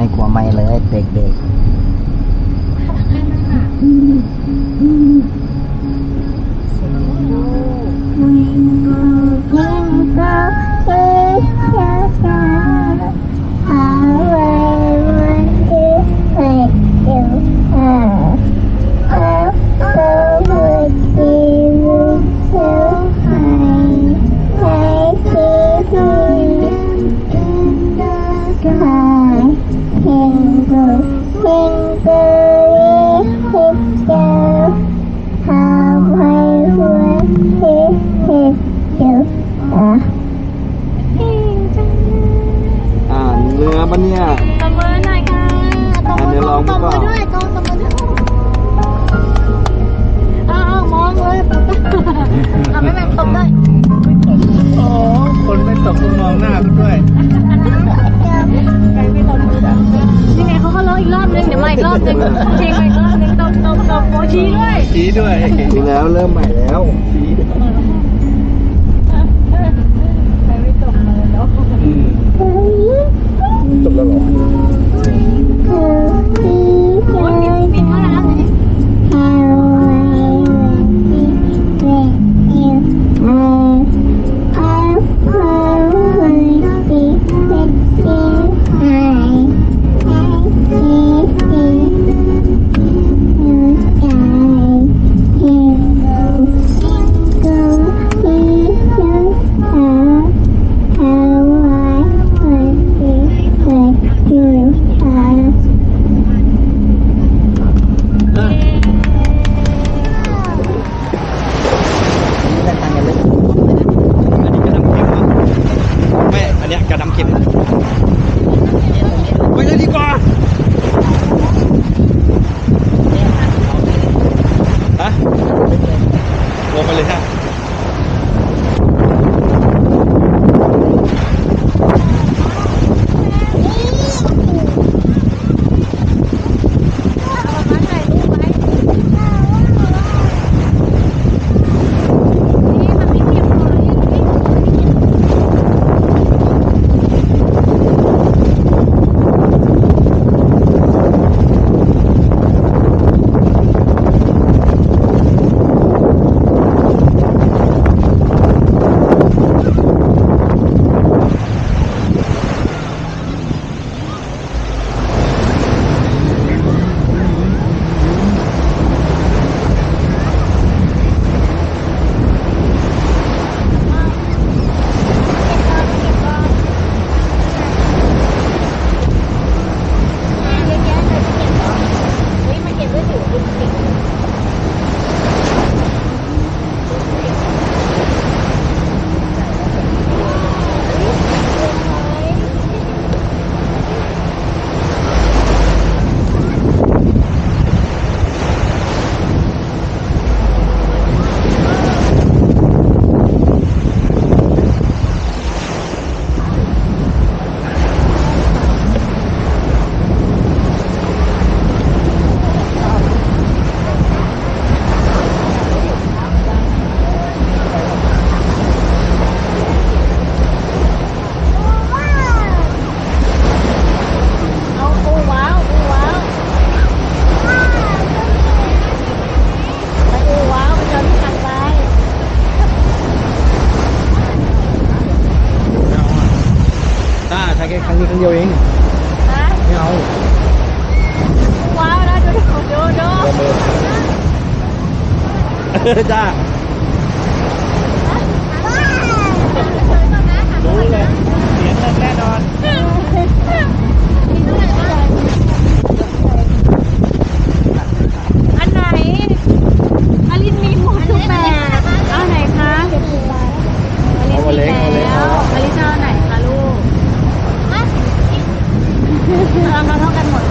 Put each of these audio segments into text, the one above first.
ไม่กลัวไม่เลยเด็กๆ มีคันเดียวเองไม่เอาว้าวนะดูดูดูดูจ้ารู้เลยเสียงเงินแน่นอนอันไหนอลินมีหมดทุแบบเอาไหนคะ เอาล็กเอล็กอลิซาไหน พลัาเท่ากันหมด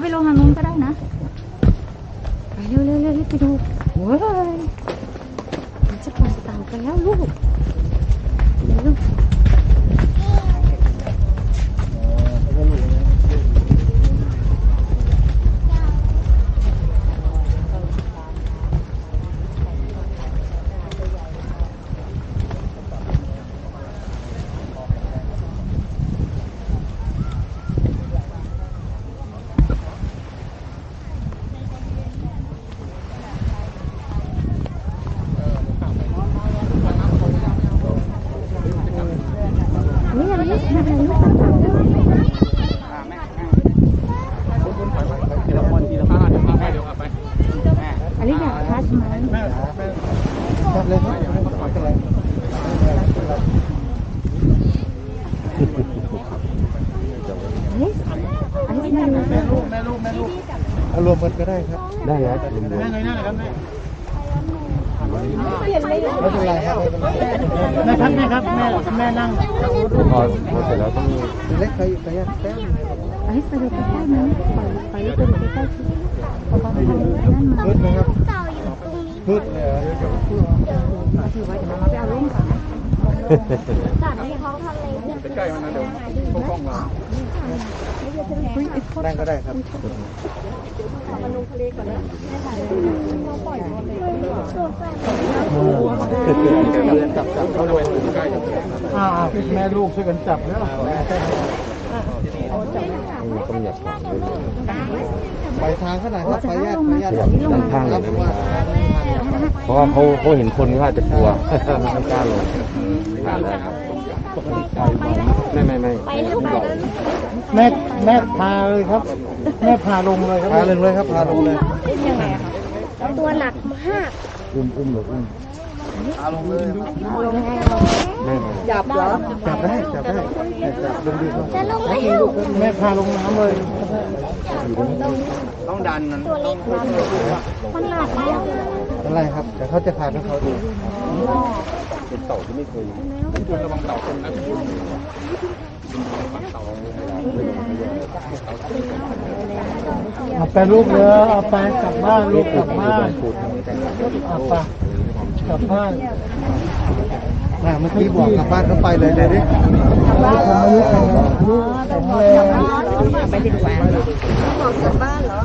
ไปลงทางนู้นก็ได้นะ ไปเร็วเร็วเร็วรีบไปดูเว้ยมันจะปล่อยเต่ากันแล้วลูกเร็วลูก นี่อะไรนี่อะไรลูก ทีละคนทีละคนเดี๋ยวพาไปเดี๋ยวพาไป อันนี้อยากทัชไหม จับเลยครับจับเลย อันนี้อันนี้ไม่รู้ แม่ลูกแม่ลูกแม่ลูก เอารวมกันก็ได้ครับได้ครับรวมแม่เลยหน้าเลยครับแม่ไม่เป็นไรครับแม่ครับแม่ครับแม่แม่นั่งพอพอเสร็จแล้วต้องเล็กใครใครยัดแป๊บอันนี้ไปดูใกล้ๆนะปล่อยปล่อยลูกไปดูใกล้ๆสิป๊าป๊าไปดูนั่นมาพืชไหมครับพืชเลยเหรอถือไว้เดี๋ยวมาไปเอาเล่นก่อนนะใกล้ๆมันนะเดี๋ยวเข้ากล้องเรานั่งก็ได้ครับ จับจับเขาเลยใกล้กับอ่าแม่ลูกช่วยกันจับแล้วต้องหยับไปทางขนาดครับไปแยกไปแยกด้านข้างเลยเพราะว่าเขาเขาเห็นคนก็อาจจะกลัวไม่กล้าลง ไม่ไม่ไม่แม่แม่พาเลยครับ แม่พาลงเลยครับพาลงเลยครับพาลงเลยตัวหนักมากอุ้มอุ้มหรืออุ้มพาลงเลยไม่ไม่จับเหรอจับได้จับได้จับลงดีครับจะลงไม่ลูกแม่พาลงน้ำเลยต้องดันมันตัวเล็กมากมันหนักมากอะไรครับแต่เขาจะขาดให้เขาดูเป็นเต่าที่ไม่เคย คุณระวังเต่าคนนะเอาไปลูกเรือเอาไปกลับบ้านลูกกลับบ้านเอาไปกลับบ้านน่ะเมื่อกี้บอกกลับบ้านเขาไปเลยเลยดิลูกผมอายุแข็งลูกข็งแรงไปดีกว่ากลับบ้านเหรอ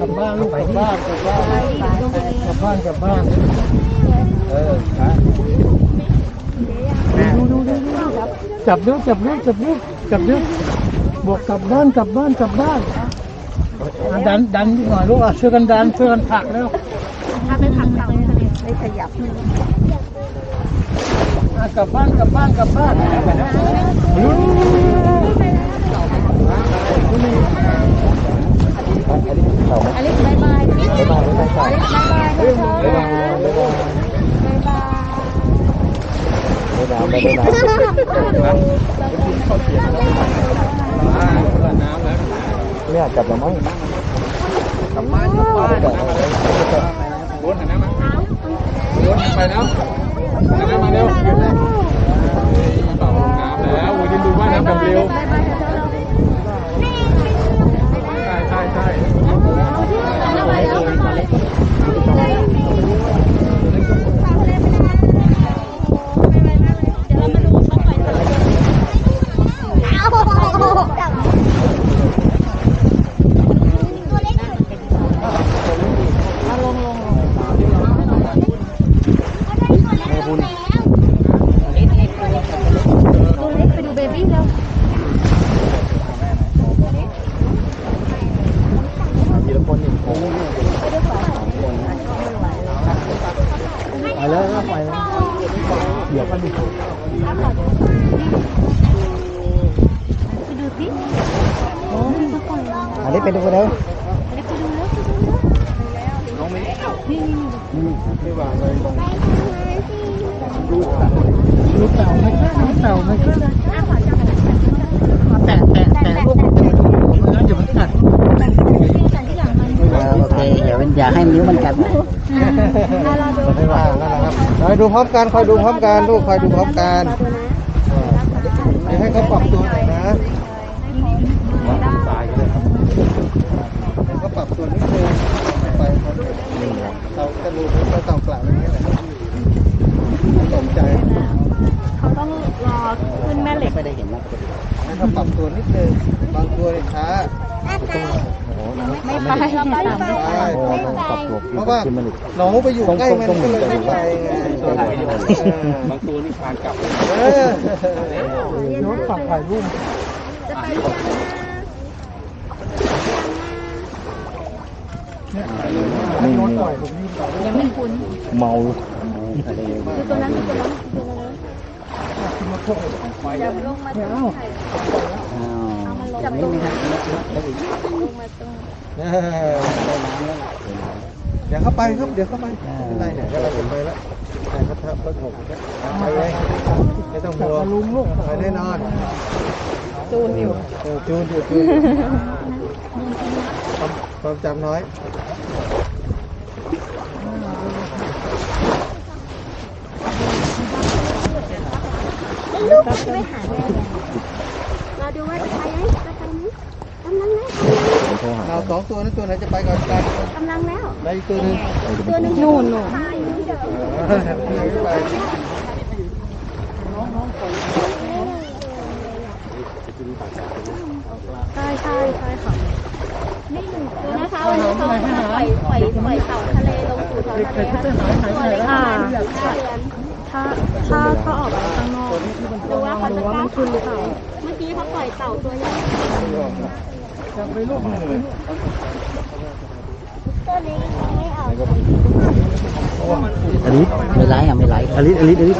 กลับบ้านลูกกลับบ้านกลับบ้านกลับบ้านกลับบ้านเออดูดูดูดู จับนิ้วจับนิ้วจับนิ้วจับนิ้วบอกกลับบ้านกลับบ้านกลับบ้านอะดันดันนิดหน่อยลูกอะช่วยกันดันช่วยกันผลักแล้วถ้าไม่ผลักเต่าไม่ขยับกลับบ้านกลับบ้านกลับบ้านลูกอลิสบายบายอลิสไม่ได้ไม่ได้ใส่บายบายไม่ได้ ไปได้บายบายไม่ได้ไม่ได้ไม่อยากจับแล้วมั้งกลับบ้านกลับบ้านรถหันหน้ามารถไปแล้วหันหน้ามาเร็วเป่าน้ำแล้วโอ้ยดินดูว่าน้ำแบบเร็วใช่ใช่ใช่ ตัวเล็ก ตัวเล็กไปดูเบบี้แล้ว ทีละคนนี่โอ้โห ไปแล้วไปแล้ว เดี๋ยวกันดิ ไปดูสิโอ้พี่เขาปล่อยแล้ว อันนี้ไปดูแล้ว อลิสไปดูแล้วไปดูแล้ว น้องไม่ นี่นี่นี่ ไม่วางเลยลูกเต่าไม่ใช่ลูกเต่าไม่ใช่แตะแตะแตะลูกมันงั้นเดี๋ยวมันกัด โอเคเดี๋ยวอยากให้นิ้วมันกัดนะไม่ว่าแล้วนะครับเฮ้ยอยดูพร้อมกันคอยดูพร้อมกันลูกคอยดูพร้อมกันเดี๋ยวให้เขาปรับตัวหน่อยนะตายกันเลยครับเดี๋ยวเขาปรับตัวนิดนึงไปเราจะรู้เราต่ำกล่าวอย่างนี้แหละตกใจเขาต้องรอขึ้นแม่เหล็กให้เขาปรับตัวนิดนึงบางตัวเนี่ยช้า ไม่ไปใช่เพราะว่าน้องไปอยู่ใกล้มันก็เลยไม่ไปไงบางตัวนี่คานกลับเออรถฝักถ่ายรูปนี่ยังไม่คุ้นเมาตัวนั้นตัวนั้นจับลงมาตรงไหนเอามาลง จับลงมาลงมาตรงเออเดี๋ยวเข้าไปครับ เดี๋ยวเข้าไปไม่เป็นไรเนี่ยเราเห็นไปแล้วแต่เขาทับรถหกไปเลยไม่ต้องห่วลุงลูกไปแน่นอนจูนอยู่จูนอยู่จูนความความจำน้อยลูกจะไปหาแม่เรา ดูว่าจะไปไหมจะไปไหมกำลังแล้วเราสองตัวนั้นตัวไหนจะไปก่อนกันกำลังแล้วแล้วอีกตัวหนึงตัวหนึงนู่นนู่นเออยังไม่ไปใช่ใช่ใช่ค่ะนี่หนึ่งตัวนะคะวันนี้เขาปล่อยปล่อยปล่อยเต่าทะเลลงสู่ท้องทะเลค่ะตัวเล็กค่ะถ้าถ้าเขาออกไปข้างนอกดูว่าเขาจะกล้าขึ้นหรือเปล่า เมื่อกี้เขาปล่อยเต่าตัวใหญ่ตัวนี้ยังไม่ออกอลิสไม่ไล่อะไม่ไล่อลิสอลิสอลิส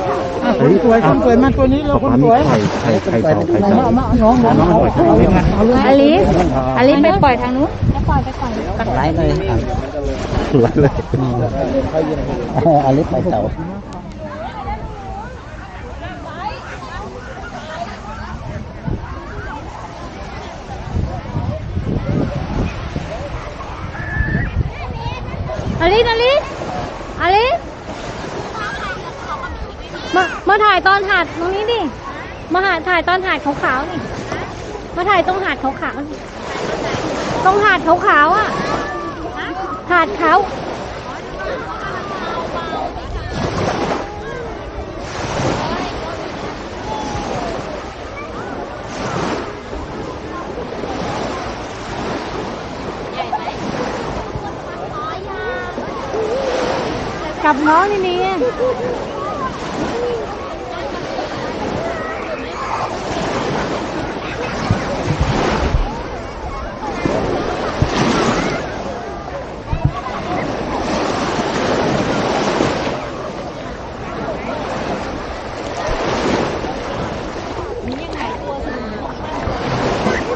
อลิสสวยคนสวยมาตัวนี้เราคนสวยไข่ไข่ไข่เต่าไข่เต่าน้องน้องน้องน้องปล่อยไข่เล็กนะอลิสอลิสไปปล่อยทางนู้นไล่เลยไล่เลยอลิสไปเต่า อลิสอลิสอลิส มาถ่ายตอนหาดตรงนี้ดิ มาหาถ่ายตอนหาดขาวๆนี่ มาถ่ายตรงหาดขาวๆสิตรงหาดขาวๆอะ หาดขาวกับน้องนี่นี่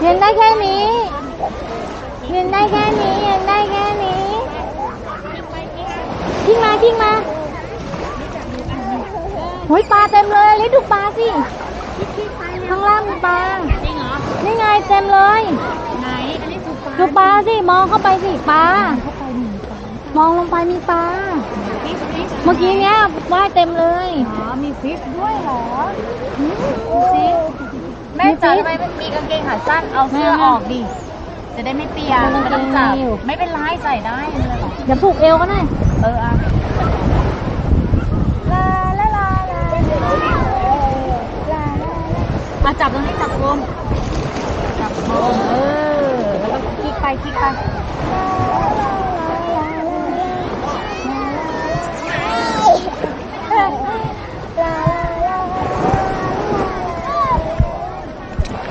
เห็นได้แค่นี้ เห็นได้แค่นี้ เห็นได้แค่นี้ทิ้งมาทิ้งมาโอ้ยปลาเต็มเลยลิดูปลาสิ ข้างล่างมีปลา จริงเหรอ นี่ไงเต็มเลย ไหน อันนี้คือปลา ดูปลาสิ มอง เข้าไปสิปลามองลงไปมีปลา เมื่อกี้เนี้ยว่ายเต็มเลยอ๋อมีฟิชด้วยเหรอฟิชแม่จ๋าทำไมมีกางเกงขาสั้นเอาเสื้อออกดิ จะได้ไม่เปียกไม่ต้องจับไม่เป็นไรใส่ได้ไม่เป็นไรหรอกอย่าผูกเอวก็ได้เอออะลาลาลาลามาจับตรงนี้จับรวมจับรวมเออแล้วก็ คลิกไปคลิกไป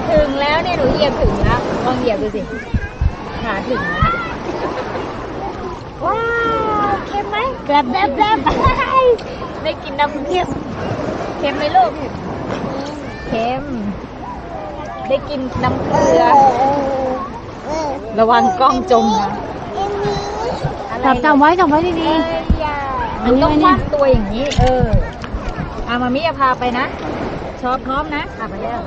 ถึงแล้วเนี่ยหนูเหยียบถึงแล้วลองเหยียบดูสิขาถึงแล้วเนี่ยว้าวเค็มไหมแซ่บแซ่บแซ่บได้กินน้ำเค็มเค็มไหมลูกเค็มได้กินน้ำเกลือ ระวังกล้องจมนะจับจับไว้จับไว้ดีๆมันต้องวางตัวอย่างนี้ เอออามามิจะพาไปนะ ชอบพร้อมนะอะไปแล้ว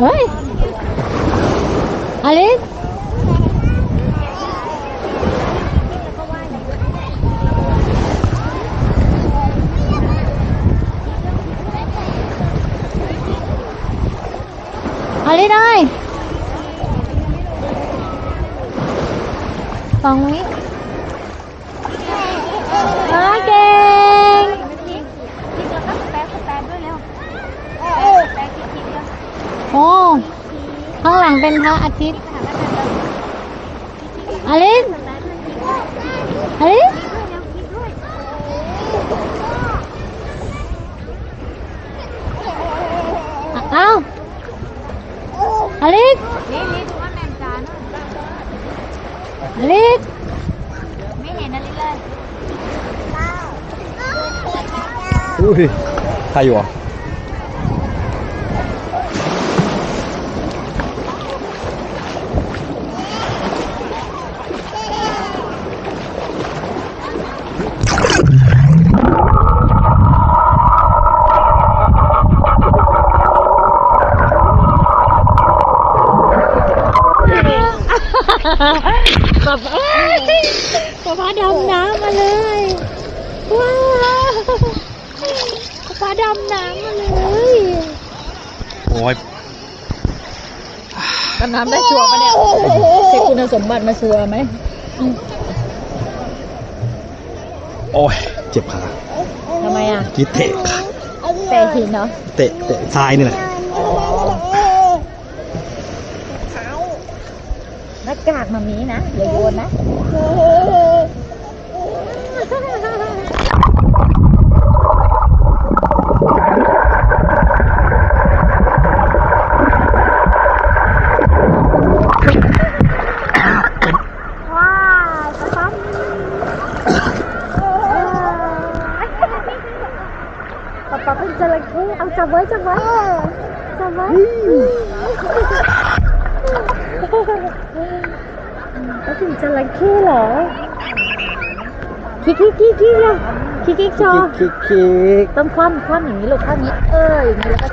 เฮ้ยอลิสอลิสเอ้ยสองวิโอเคง โอ้ ข้างหลังเป็น พระอาทิตย์อลิสอลิสเอาอลิสนี่นี่ดูว่าแมมจานอลิสไม่เห็นอะไรเลยอุ้ยใครอยู่อะ น้ำได้ชัวร์ปะเนี่ยเช็คคุณสมบัติมาชัวร์ไหม โอ้ย เจ็บขาทำไมอะคิดเตะขาเตะหินเนาะเตะเตะทรายนี่แหละหน้ากากมามีนะอย่าโยนนะ ป๊าป๊าเป็นจระเข้เอาจับไว้จับไว้จับไว้ก็ถึงจระเข้เหรอ คิกคิกคิกคิกเลยคิกคิกโชว์คิกคิกต้องคว่ำคว่ำอย่างนี้ลูกคว่ำอย่างนี้ เอออย่างนี้แล้วก็